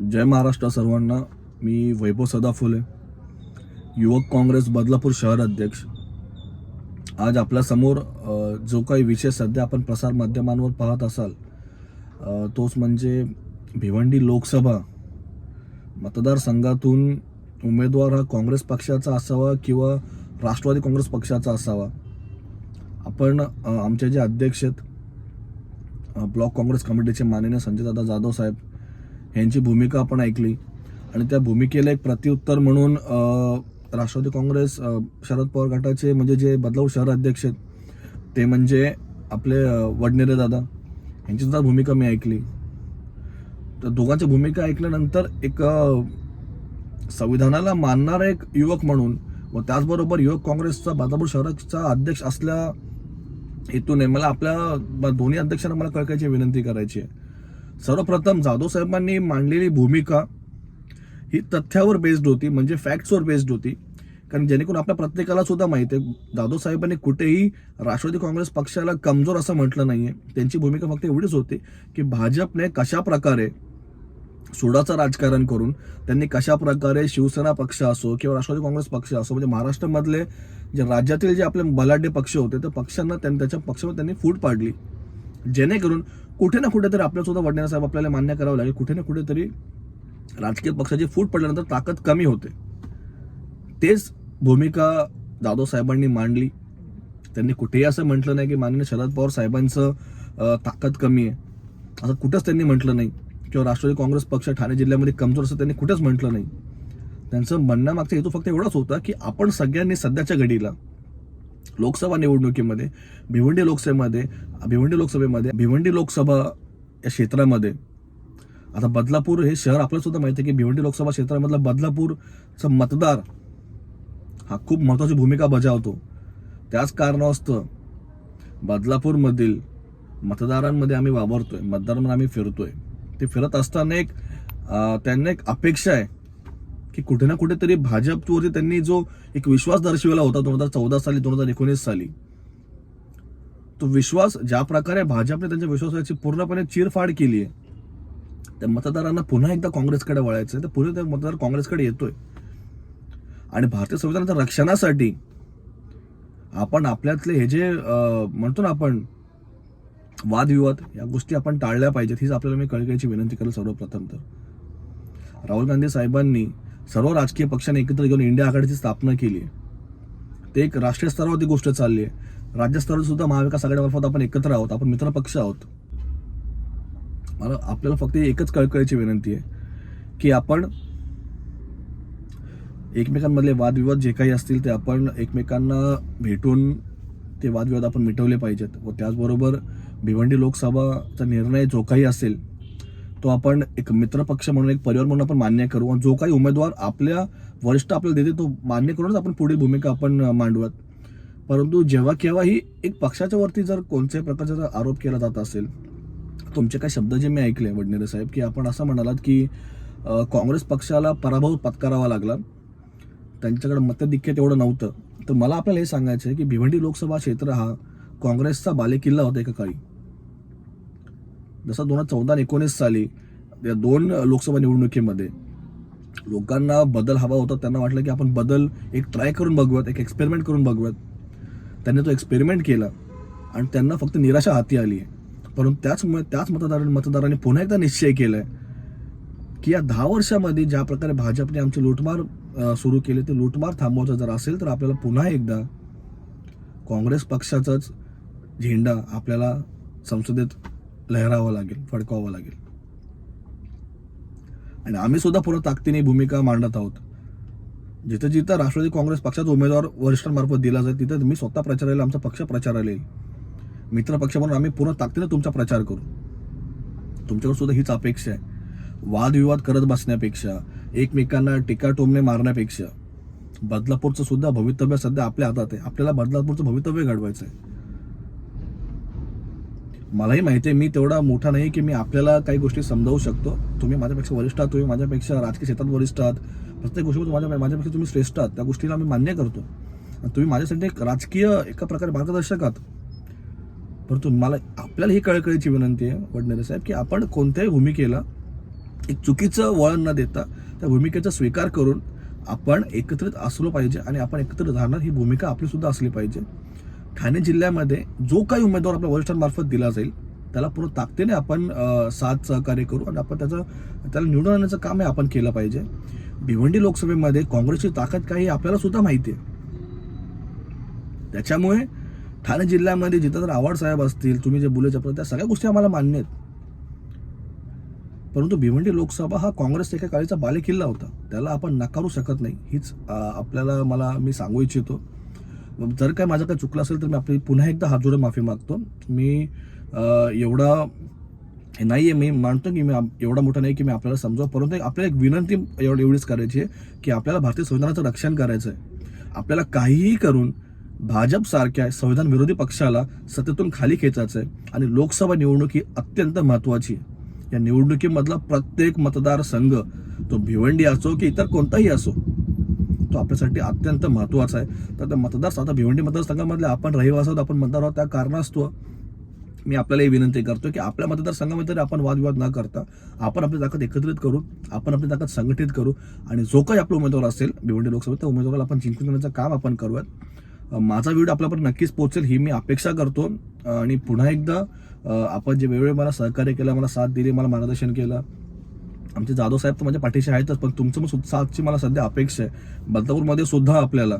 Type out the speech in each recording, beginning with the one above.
जय महाराष्ट्र सर्वांना. मी वैभव सदाफुले युवक काँग्रेस बदलापूर शहर अध्यक्ष. आज आपल्यासमोर जो काही विषय सध्या आपण प्रसार माध्यमांवर पाहत असाल तोच म्हणजे भिवंडी लोकसभा. मतदारसंघातून उमेदवार हा काँग्रेस पक्षाचा असावा किंवा राष्ट्रवादी काँग्रेस पक्षाचा असावा. आपण आमचे जे अध्यक्ष आहेत ब्लॉक काँग्रेस कमिटीचे माननीय संजयदादा जाधव साहेब यांची भूमिका आपण ऐकली. आणि त्या भूमिकेला एक प्रत्युत्तर म्हणून राष्ट्रवादी काँग्रेस शरद पवार गटाचे म्हणजे जे बदलाव शहर अध्यक्ष आहेत ते म्हणजे आपले वडनेरे दादा. यांची सुद्धा भूमिका मी ऐकली. तर दोघांच्या भूमिका ऐकल्यानंतर एक संविधानाला मानणारा एक युवक म्हणून व त्याचबरोबर युवक काँग्रेसचा बदलापूर शहराचा अध्यक्ष असल्या हेतूने मला आपल्या दोन्ही अध्यक्षांना मला कळकायची विनंती करायची आहे. सर्वप्रथम जाधव साहेबांनी मांडलेली भूमिका ही तथ्यावर बेस्ड होती म्हणजे फॅक्ट्सवर बेस्ड होती. कारण जेणेकरून आपल्या प्रत्येकाला सुद्धा माहिती आहे जाधव साहेबांनी कुठेही राष्ट्रवादी काँग्रेस पक्षाला कमजोर असं म्हटलं नाही आहे त्यांची भूमिका फक्त एवढीच होती की भाजपने कशा प्रकारे सोडाचं राजकारण करून त्यांनी कशा प्रकारे शिवसेना पक्ष असो किंवा राष्ट्रवादी काँग्रेस पक्ष असो म्हणजे महाराष्ट्रामधले जे राज्यातील जे आपले बलाढ्य पक्ष होते त्या पक्षांना त्यांनी त्याच्या पक्षावर त्यांनी फूट पाडली. जेणेकरून कुठे ना कुठेतरी आपल्या सुद्धा वडिलांना साहेब आपल्याला मान्य करावं लागेल. कुठे ना कुठेतरी राजकीय पक्षाची फूट पडल्यानंतर ताकद कमी होते. तेच भूमिका जाधव साहेबांनी मांडली. त्यांनी कुठेही असं म्हटलं नाही की माननीय शरद पवार साहेबांचं ताकद कमी आहे. असं कुठंच त्यांनी म्हटलं नाही. किंवा राष्ट्रवादी काँग्रेस पक्ष ठाणे जिल्ह्यामध्ये कमजोर असं त्यांनी कुठंच म्हटलं नाही. त्यांचं म्हणण्यामागचा हेतू फक्त एवढाच होता की आपण सगळ्यांनी सध्याच्या घडीला लोकसभा निवडणुकीमध्ये भिवंडी लोकसभेमध्ये भिवंडी लोकसभेमध्ये भिवंडी लोकसभा या क्षेत्रामध्ये आता बदलापूर हे शहर आपल्याला सुद्धा माहिती आहे की भिवंडी लोकसभा क्षेत्रामधला बदलापूरचा मतदार हा खूप महत्वाची भूमिका बजावतो. त्याच कारणास्तव बदलापूरमधील मतदारांमध्ये आम्ही वावरतोय मतदारांमध्ये आम्ही फिरतोय. ते फिरत असताना एक त्यांना एक अपेक्षा आहे की कुठे ना कुठेतरी भाजपवरती त्यांनी जो एक विश्वास दर्शविला होता दोन हजार चौदा साली दोन हजार एकोणीस साली तो विश्वास ज्या प्रकारे भाजपने त्यांच्या विश्वासाची पूर्णपणे चिरफाड केली आहे त्या मतदारांना पुन्हा एकदा काँग्रेसकडे वळायचं आहे तर पुढे त्या मतदार काँग्रेसकडे येतोय. आणि भारतीय संविधानाच्या रक्षणासाठी आपण आपल्यातले हे जे म्हणतो ना आपण वादविवाद या गोष्टी आपण टाळल्या पाहिजेत हीच आपल्याला मी कळकळीची विनंती करेल सर्वप्रथम तर. राहुल गांधी साहेबांनी सर्व राजकीय पक्षांनी एकत्र घेऊन इंडिया आघाडीची स्थापना केली ते एक राष्ट्रीय स्तरावरती गोष्ट चालली आहे राज्यस्तरावर सुद्धा महाविकास आघाडीमार्फत आपण एकत्र आहोत आपण मित्र पक्ष आहोत. मला आपल्याला फक्त एकच कळकळीची विनंती आहे की आपण एकमेकांमधले वादविवाद जे काही असतील ते आपण एकमेकांना भेटून ते वादविवाद आपण मिटवले पाहिजेत. व त्याचबरोबर भिवंडी लोकसभाचा निर्णय जो काही असेल तो आपण एक मित्रपक्ष म्हणून एक परिवार म्हणून आपण मान्य करू. आणि जो काही उमेदवार आपल्या वरिष्ठ आपल्याला देते तो मान्य करूनच आपण पुढील भूमिका आपण मांडवत परंतु जेव्हा केव्हाही एक पक्षाच्या वरती जर कोणत्याही प्रकारचा जर आरोप केला जात असेल तुमचे काही शब्द जे मी ऐकले वडनेरे साहेब की आपण असं म्हणालात की काँग्रेस पक्षाला पराभव पत्करावा लागला. त्यांच्याकडे मताधिक्य तेवढं नव्हतं. तर मला आपल्याला हे सांगायचं आहे की भिवंडी लोकसभा क्षेत्र हा काँग्रेसचा बालेकिल्ला होता एका काळी. जसं दोन हजार चौदा आणि एकोणीस साली या दोन लोकसभा निवडणुकीमध्ये लोकांना बदल हवा होता त्यांना वाटलं की आपण बदल एक ट्राय करून बघूयात एक एक्सपेरिमेंट करून बघूयात. त्यांनी तो एक्सपेरिमेंट केला आणि त्यांना फक्त निराशा हाती आली आहे. परंतु त्याच त्याच मतदार मतदारांनी पुन्हा एकदा निश्चय केलाय की या दहा वर्षामध्ये ज्या प्रकारे भाजपने आमची लूटमार सुरू केली ते लूटमार थांबवायचं जर असेल तर आपल्याला पुन्हा एकदा काँग्रेस पक्षाचाच झेंडा आपल्याला संसदेत लहरावं लागेल फडकावं लागेल. आणि आम्ही सुद्धा पूर्ण ताकदीने भूमिका मांडत आहोत. जिथं जिथं राष्ट्रवादी काँग्रेस पक्षाचा उमेदवार वरिष्ठांमार्फत दिला जाईल तिथं मी स्वतः प्रचाराला आमचा पक्ष प्रचाराला येईल मित्र पक्ष म्हणून आम्ही पूर्ण ताकदीने तुमचा प्रचार करू. तुमच्यावर सुद्धा हीच अपेक्षा आहे. वादविवाद करत बसण्यापेक्षा एकमेकांना टीका टोमणे मारण्यापेक्षा बदलापूरचं सुद्धा भवितव्य सध्या आपल्या हातात आहे. आपल्याला बदलापूरचं भवितव्य घडवायचं आहे. मलाही माहिती आहे मी तेवढा मोठा नाही की मी आपल्याला काही गोष्टी समजावू शकतो. तुम्ही माझ्यापेक्षा वरिष्ठ आहात तुम्ही माझ्यापेक्षा राजकीय क्षेत्रात वरिष्ठ आहात. प्रत्येक गोष्टीमध्ये माझ्या माझ्यापेक्षा तुम्ही श्रेष्ठ आहात. त्या गोष्टीला आम्ही मान्य करतो. तुम्ही माझ्यासाठी एक राजकीय एका प्रकारे मार्गदर्शक आहात. परंतु मला आपल्याला ही कळकळीची विनंती आहे वडनेरे साहेब की आपण कोणत्याही भूमिकेला एक चुकीचं वळण न देता त्या भूमिकेचा स्वीकार करून आपण एकत्रित असलो पाहिजे आणि आपण एकत्रित राहणार ही भूमिका आपली सुद्धा असली पाहिजे. ठाणे जिल्ह्यामध्ये जो काही उमेदवार आपल्या वरिष्ठांमार्फत दिला जाईल त्याला पूर्ण ताकदीने आपण साथ सहकार्य करू आणि आपण त्याचं त्याला निवडून आणण्याचं काम हे आपण केलं पाहिजे. भिवंडी लोकसभेमध्ये काँग्रेसची ताकद काही आपल्याला सुद्धा माहिती आहे. त्याच्यामुळे ठाणे जिल्ह्यामध्ये जिथं जर आव्हाड साहेब असतील तुम्ही जे बोलायचे त्या सगळ्या गोष्टी आम्हाला मान्य आहेत. परंतु भिवंडी लोकसभा हा काँग्रेस एका काळीचा बालेकिल्ला होता. त्याला आपण नकारू शकत नाही. हीच आपल्याला मला मी सांगू इच्छितो. जर काय माझं काय चुकलं असेल तर मी आपली पुन्हा एकदा हात जोडून माफी मागतो. मी एवढा हे नाही आहे मी मानतो की मी एवढा मोठा नाही की मी आपल्याला समजावं. परंतु आपल्याला एक विनंती एवढी एवढीच करायची आहे की आपल्याला भारतीय संविधानाचं रक्षण करायचं आहे आपल्याला काहीही करून भाजप सारख्या संविधान विरोधी पक्षाला सत्तेतून खाली खेचायचं आहे आणि लोकसभा निवडणूक ही अत्यंत महत्वाची आहे. या निवडणुकीमधला प्रत्येक मतदारसंघ तो भिवंडी असो की इतर कोणताही असो तो आपल्यासाठी अत्यंत महत्त्वाचा आहे. तर त्या मतदार आता भिवंडी मतदारसंघामधले आपण रहिवासी आहोत आपण मतदार आहोत त्या कारणास्तव मी आपल्याला ही विनंती करतो की आपल्या मतदारसंघामध्ये तरी आपण वादविवाद न करता आपण आपली ताकद एकत्रित करू आपण आपली ताकद संघटित करू आणि जो काही आपला उमेदवार असेल भिवंडी लोकसभेत त्या उमेदवाराला आपण जिंकून देण्याचं काम आपण करूयात. माझा व्हिडिओ आपल्यापर्यंत नक्कीच पोहोचेल ही मी अपेक्षा करतो. आणि पुन्हा एकदा आपण जे वेळोवेळी मला सहकार्य केलं मला साथ दिली मला मार्गदर्शन केलं आमचे जाधव साहेब तर माझ्या पाठीशी आहेतच पण तुमचं पण मला सध्या अपेक्षा आहे. बदलापूरमध्ये सुद्धा आपल्याला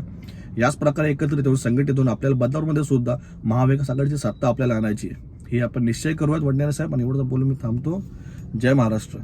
याच प्रकारे एकत्रित येऊन संघटित होऊन आपल्याला बदलापूरमध्ये सुद्धा महाविकास आघाडीची सत्ता आपल्याला आणायची आहे. हे आपण निश्चय करूयात वडनेरे साहेब आणि एवढं बोलून मी थांबतो. जय महाराष्ट्र.